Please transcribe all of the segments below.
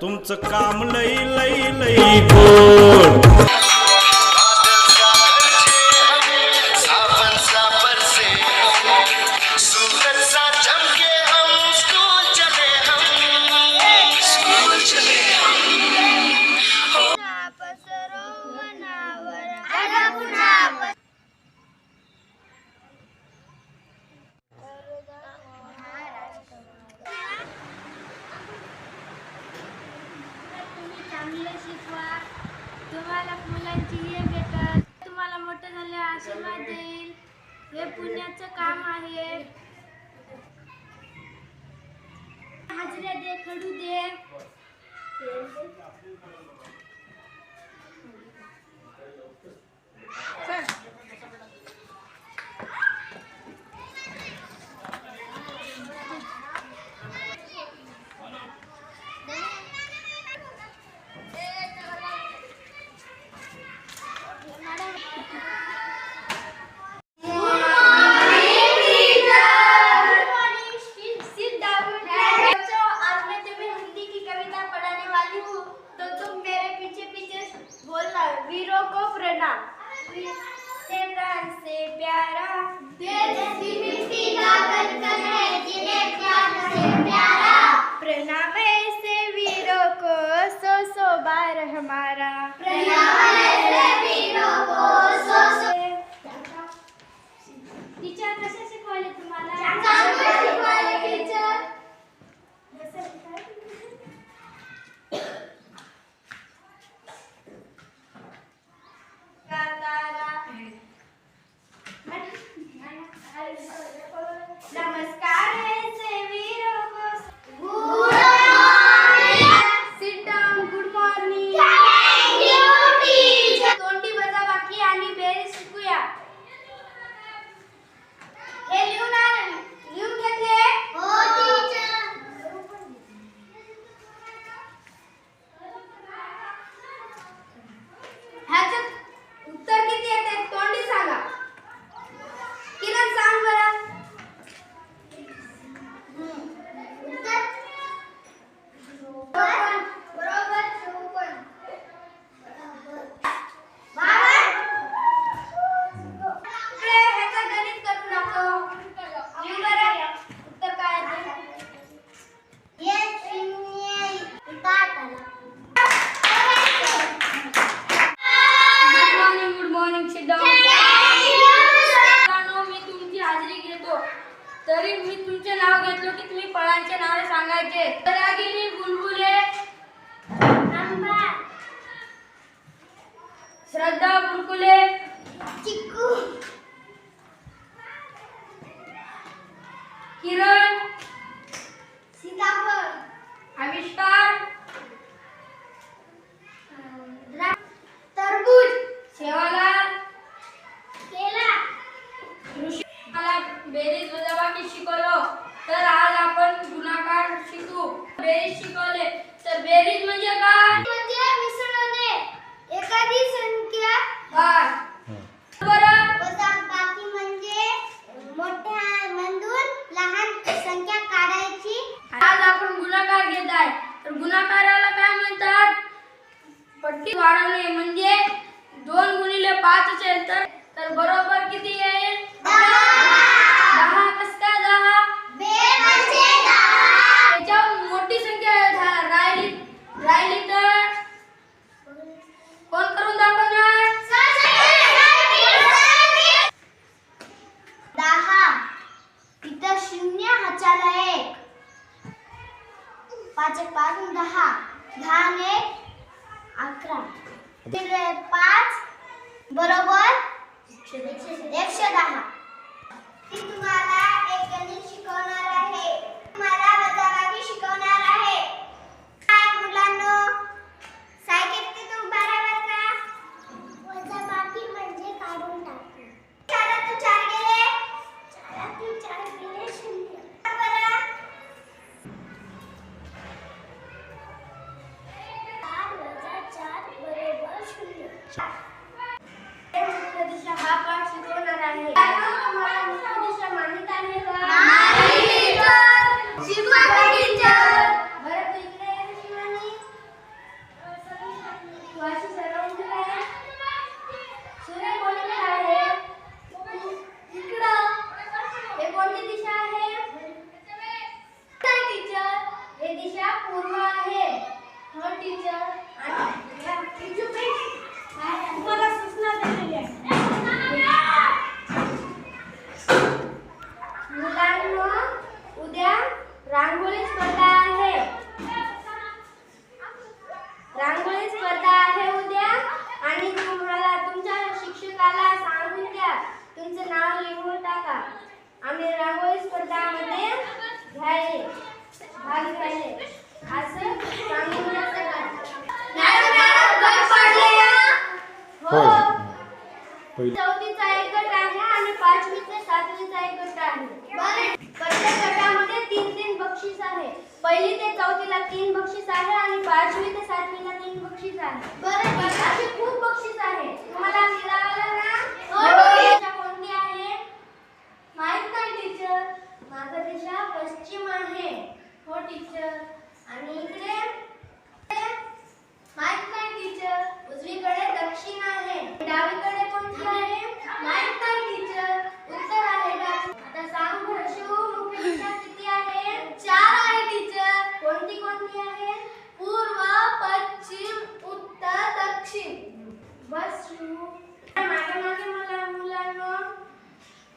तुमचं काम लई लई लई. गोड तुम्हाला मुलांची हे घेतात तुम्हाला मोठं झाले आशीर्वाद देईल. हे पुण्याचं काम आहे. हाजऱ्या दे खडू दे. No mascar. त्यांचे नावे सांगायचे. रागिनी बुलबुले. श्रद्धा बुलकुले किरण. सीताफळ. आविष्कार. तरबूज. सेवालाल केला. मला बेरीज वजाबाकी शिकवलो. तर आज आपण बेरीज शिकवले. तर बेरीज म्हणजे काय? म्हणजे मिसळणे. एखादी संख्या काय? बाकी म्हणजे मोठ्या लहान संख्या काढायची. आज आपण काय म्हणतात? पट्टी वाढवणे म्हणजे दोन गुणिले पाच असेल तर बरोबर किती येईल? उद्या रांगोळी स्पर्धा आहे. रांगोळी स्पर्धा आहे उद्या. आणि तुम्हाला तुमच्या शिक्षकाला सांगून द्या. तुमचं नाव लिहून टाका. आम्ही रांगोळी स्पर्धामध्ये घ्यायले भाग घ्यायले असं सांगून हो. चौथीचा एक गट आहे आणि पाचवी ते सातवीचा एक गट आहे प्रत्येक गटामध्ये तीन तीन बक्षीस आहे पहिली ते चौथीला तीन बक्षीस आहे आणि पाचवी ते सातवीला तीन बक्षीस आहे. बरं अशी खूप बक्षीस आहे. तुम्हाला मिळालं ना? दिशा कोणती आहे? माहीत नाही टीचर माझा दिशा पश्चिम आहे. हो टीचर आणि इकडे? माहीत नाही टीचर उजवीकडे दक्षिण आहे. डावीकडे कोणती आहे? माहीत नाही टीचर उत्तर आहे आता सांग हर्षू मुख्य दिशा किती आहे चार आहे टीचर कोणती कोणती आहे पूर्व पश्चिम उत्तर दक्षिण बस शिव मागे मागे मला मुलांना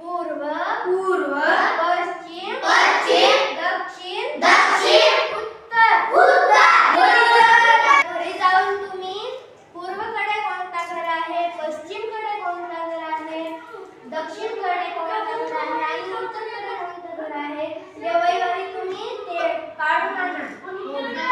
पूर्व पूर्व पश्चिम पश्चिम दक्षिण दक्षिण उत्तर उत्तर घरी जाऊन तुम्ही पूर्वकडे कोणता घर आहे पश्चिमकडे कोणता घर आहे दक्षिणकडे कोणता घर आहे आणि उत्तरकडे कोणतं घर आहे हे रविवारी तुम्ही ते काढून आणा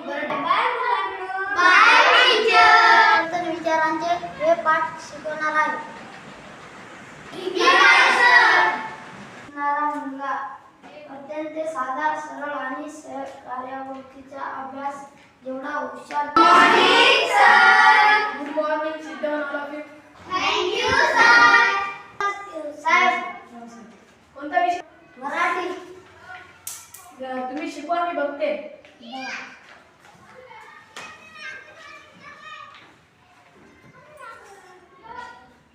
बरं बाय मुलांनो बाय टीचर विचारांचे हे पाठ शिकवणार आहे शिकणारा मुलगा अत्यंत साधा सरळ आणि सहज कार्यावृत्तीचा अभ्यास जेवढा हुशार good morning sit down all of you thank you sir साहेब कोणता विषय? मराठी. तुम्ही शिकवा मी बघते.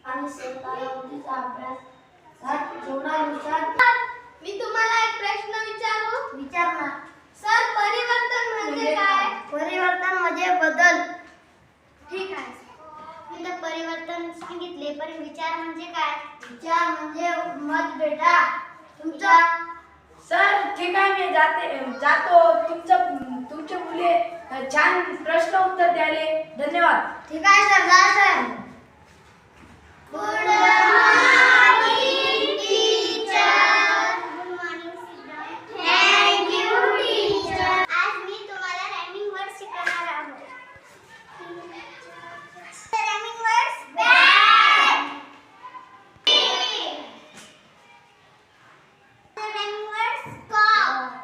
आणि कार्यावृत्तीचा अभ्यास. जेवढा हुशार मी तुम्हाला एक प्रश्न विचारू? विचार ना सर परिवर्तन म्हणजे काय? परिवर्तन म्हणजे बदल. ठीक आहे तर परिवर्तन सांगितले पण विचार म्हणजे काय? विचार म्हणजे मत बेटा तुमचा सर ठीक आहे मी जाते जातो. तुमचं तुमचे मुले छान प्रश्न उत्तर द्याले धन्यवाद. ठीक आहे सर जा sir good morning teacher good morning thank you teacher आज मी तुम्हाला रायमिंग वर्ड शिकवणार आहोत rhyming words bag rhyming words cop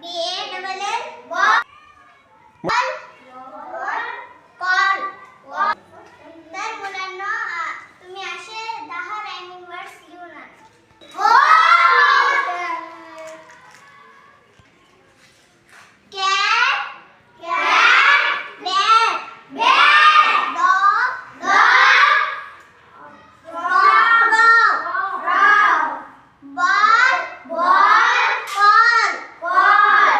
B A double L ball call तर मुलांना अ, तुम्ही असे दहा रायमिंग वर्ड्स लिहून आणा हो cat cat bat bat dog dog frog frog ball ball ball ball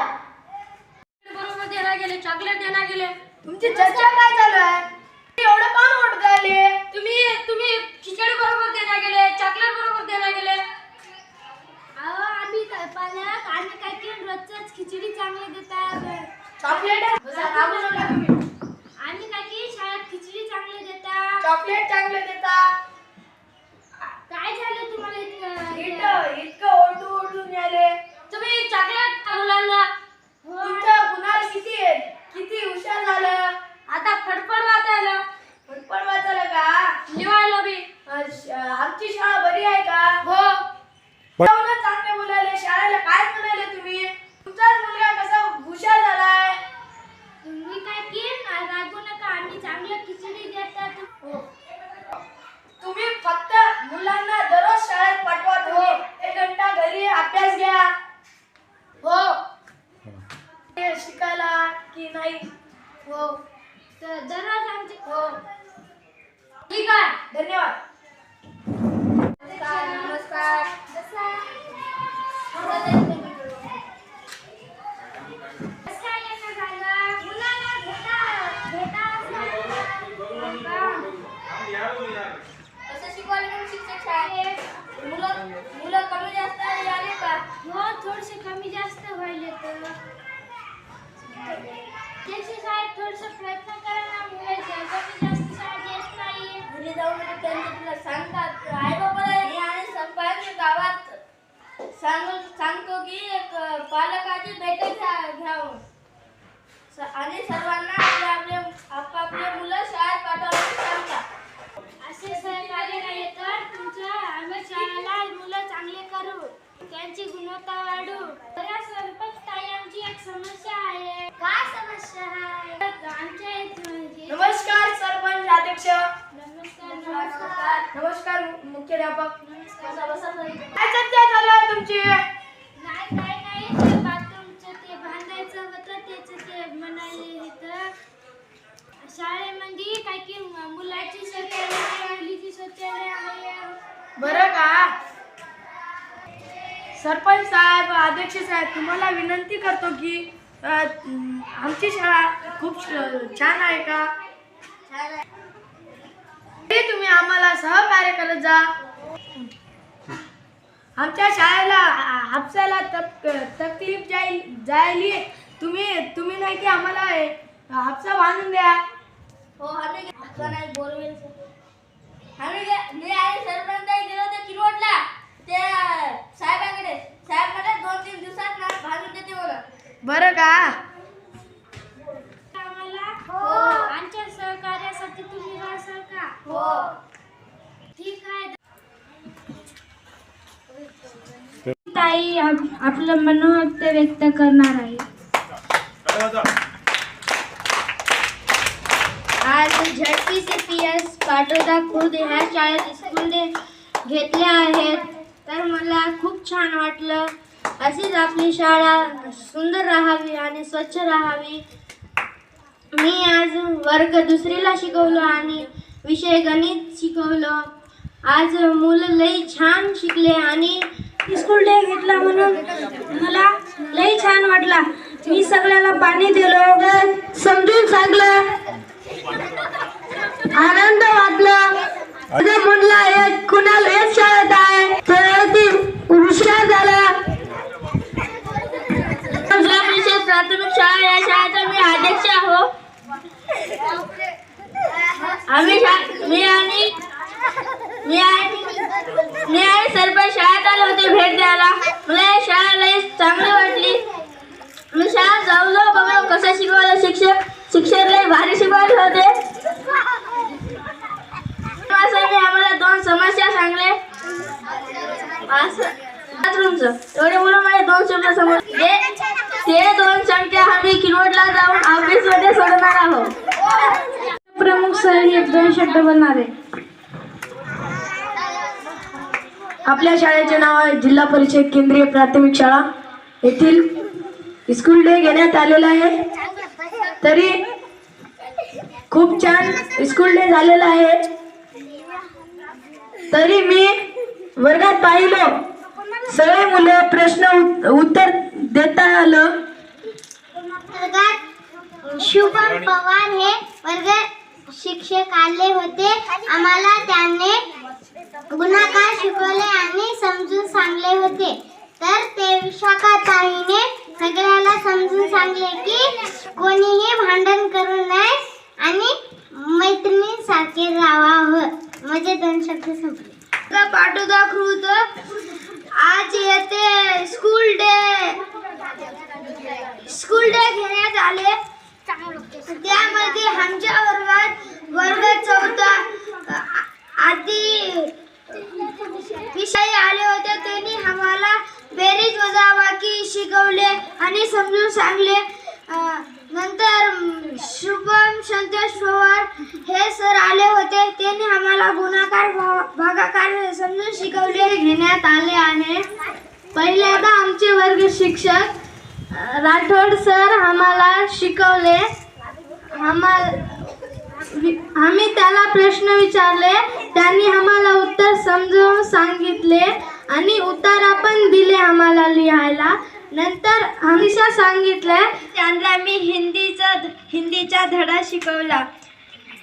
बरोबर देणार गेले चॉकलेट देणार गेले तुमची चर्चा काय चालू आहे एवढं पान ओढत आले तुम्ही तुम्ही खिचडी बरोबर देणार गेले चॉकलेट बरोबर देणार गेले अहो आम्ही काय पालक आम्ही काय केलं रोजच खिचडी चांगले देतात चॉकलेट सांगू नका तुम्ही आम्ही काय की शाळेत खिचडी चांगले देतात चॉकलेट चांगले देतात. काय झालं तुम्हाला इतकं? इथं इतकं ओरडू ओरडून आले तुम्ही चॉकलेट मुलांना तुमचं गुन्हा किती किती हुशार झालं. आता फडफड वाचायला पण वाचायला का? लिवायला बी. आमची शाळा बरी आहे का? हो. एवढं चांगले बोलायले. शाळेला काय म्हणाले तुम्ही? तुमचाच मुलगा कसा हुशार झालाय? तुम्ही काय की रागू नका आम्ही चांगलं खिचडी देतात हो. तुम्ही फक्त मुलांना दररोज शाळेत पाठवा तुम्ही एक घंटा घरी अभ्यास घ्या हो हे शिकायला की नाही हो तर दररोज आमचे हो ठीक आहे धन्यवाद नमस्कार नमस्कार अध्यक्ष साहेब थोडस प्रयत्न करा ना मुलं कमी जास्त शाळेत येत नाही घरी जाऊन त्यांचे तुला सांगतात आई बाबाला मी आणि सरपंच गावात सांगू सांगतो की एक पालकाची बैठक घ्या घ्यावं. आणि सर्वांना आपले आपले आपापले मुलं शाळेत पाठवण्याचे सांगतात असे सहकार्य नाही तर तुमच्या आम्ही शाळेला मुलं चांगले करू. त्यांची गुणवत्ता वाढू. सरपंच ताई आमची एक समस्या आहे. काय समस्या आहे? आमच्या म्हणजे नमस्कार सरपंच अध्यक्ष. नमस्कार नमस्कार. नमस्कार. मुख्याध्यापक. नमस्कार बसा बसा ताई. काय चर्चा चालू आहे तुमची नाही काय नाही ते बाथरूमचं ते बांधायचं होतं त्याचं ते म्हणाले तर शाळेमध्ये काय की मुलाची शौचालय आहे बरं का? सरपंच साहेब अध्यक्ष साहेब तुम्हाला विनंती करतो की अ, आमची शाळा खूप श- छान आहे का? ते तुम्ही आम्हाला सहकार्य करत जा. आमच्या शाळेला आ- हापसाला तक तकलीफ जाईल जायली. तुम्ही तुम्ही नाही की आम्हाला हे हापसा बांधून द्या. बोरवेल आम्ही गे- मी आणि सरपंच गेलो होतो किनवटला. ते साहेबांकडे. साहेब म्हणे दोन तीन दिवसात ना देते मला बरं का? आम्हाला? हो. आमच्या सहकार्यासाठी तुम्ही राहसाल का? हो. ठीक आहे. ताई आप- आपलं मनोगत व्यक्त करणार आहे. आज ZP C P S Patoda Khurd ह्या शाळेत स्कूल डे आहेत. तर मला खूप छान वाटलं. अशीच आपली शाळा सुंदर राहावी आणि स्वच्छ राहावी. मी आज वर्ग दुसरीला शिकवलो आणि विषय गणित शिकवलं. आज मुलं लई छान शिकले आणि स्कूल डे घेतला म्हणून मला लई छान वाटला. मी सगळ्याला पाणी दिलं समजून सांगलं आनंद वाटला माझ्या मुलगा एक कुणाला एक शाळेत आहे तर ती हुशार झाला जिल्हा परिषद प्राथमिक शाळा या शाळेचा मी अध्यक्ष आहो आम्ही शा- मी आणि मी आणि मी आणि सरपंच शाळेत आले होते भेट द्यायला मला या शाळा लई चांगली वाटली मी शाळेत जाऊ जाऊ बघा कसं शिकवलं शिक्षक शिक्षक लई भारी शिकवले होते मास्तरांनी आम्हाला दोन समस्या सांगले असं बाथरूमचं एवढे मुलं मला दोन शब्द समोर ते ते दोन संख्या आम्ही किनवटला जाऊन ऑफिसमध्ये सोडणार आहोत प्रमुख सर एक आहे. आपल्या शाळेचे नाव आहे जिल्हा परिषद केंद्रीय प्राथमिक शाळा. येथील स्कूल डे घेण्यात आलेला आहे. तरी खूप छान स्कूल डे झालेला आहे. तरी मी वर्गात पाहिलो. सगळे मुलं प्रश्न उत्तर देता आलं. शुभम पवार हे वर्ग शिक्षक आले होते. आम्हाला त्याने गुणाकार शिकवले आणि समजून सांगले होते. तर ते विशाखाताईने सगळ्याला समजून सांगले की कोणीही भांडण करू नये आणि मैत्रिणीसारखे राहावं माझे दोन शब्द संपले पाठोदा कृत आज येते स्कूल डे स्कूल डे घेण्यात आले त्यामध्ये आमच्या वर्गात वर्ग चौथा अ, आधी विषय आले होते त्यांनी आम्हाला बेरीज वजाबाकी शिकवले आणि समजून सांगले अ, नंतर अम, संतोष पवार हे सर आले होते. त्यांनी आम्हाला गुणाकार भा- भागाकार समजून शिकवले घेण्यात आले आहे. पहिल्यांदा आमचे वर्ग शिक्षक राठोड सर आम्हाला शिकवले. आम्हाला वि- आम्ही त्याला प्रश्न विचारले. त्यांनी आम्हाला उत्तर समजून सांगितले आणि उत्तर पण दिले आम्हाला लिहायला. नंतर हमेशा सांगितले त्यांना मी हिंदीचा हिंदीचा धडा शिकवला.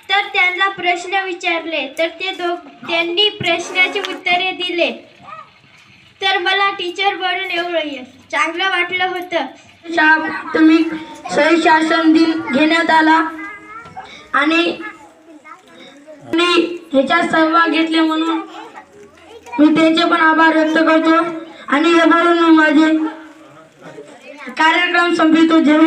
तर त्यांना प्रश्न विचारले. तर ते दो त्यांनी प्रश्नाची उत्तरे दिले. तर मला टीचर बनून एवढं चांगलं वाटलं होतं. शा- तुम्ही शासन दिन घेण्यात आला. आणि ह्याच्यात सहभाग घेतले म्हणून मी त्यांचे पण आभार व्यक्त करतो. आणि हे बोलून माझे કાર્યક્રમ સંભવિતો જેવું